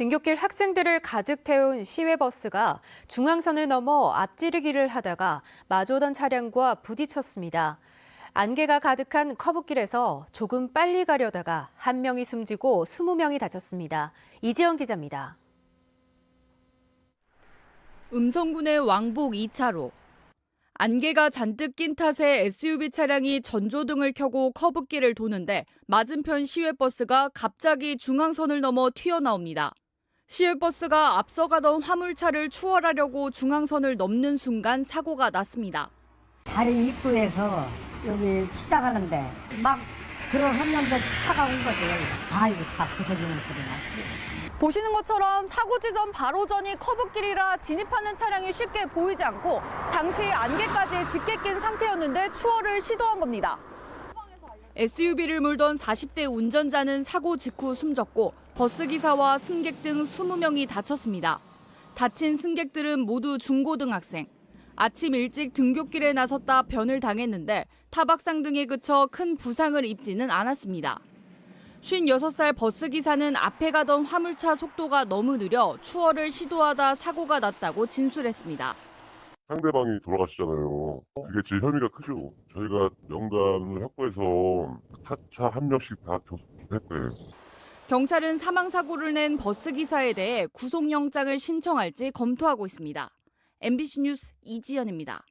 등굣길 학생들을 가득 태운 시외버스가 중앙선을 넘어 앞지르기를 하다가 마주오던 차량과 부딪혔습니다. 안개가 가득한 커브길에서 조금 빨리 가려다가 한 명이 숨지고 20명이 다쳤습니다. 이지영 기자입니다. 음성군의 왕복 2차로. 안개가 잔뜩 낀 탓에 SUV 차량이 전조등을 켜고 커브길을 도는데 맞은편 시외버스가 갑자기 중앙선을 넘어 튀어나옵니다. 시외버스가 앞서가던 화물차를 추월하려고 중앙선을 넘는 순간 사고가 났습니다. 다리 입구에서 여기 시작하는데 막 들어섰는데 차가 온 거지. 아 이거 다 부서지는 소리 났지. 보시는 것처럼 사고 지점 바로 전이 커브길이라 진입하는 차량이 쉽게 보이지 않고 당시 안개까지 짙게 낀 상태였는데 추월을 시도한 겁니다. SUV를 몰던 40대 운전자는 사고 직후 숨졌고 버스 기사와 승객 등 20명이 다쳤습니다. 다친 승객들은 모두 중고등학생. 아침 일찍 등굣길에 나섰다 변을 당했는데 타박상 등에 그쳐 큰 부상을 입지는 않았습니다. 56살 버스 기사는 앞에 가던 화물차 속도가 너무 느려 추월을 시도하다 사고가 났다고 진술했습니다. 상대방이 돌아가시잖아요. 그게 제일 혐의가 크죠. 저희가 명단을 확보해서 타차 한 명씩 다 교수할 거예요. 경찰은 사망 사고를 낸 버스 기사에 대해 구속영장을 신청할지 검토하고 있습니다. MBC 뉴스 이지연입니다.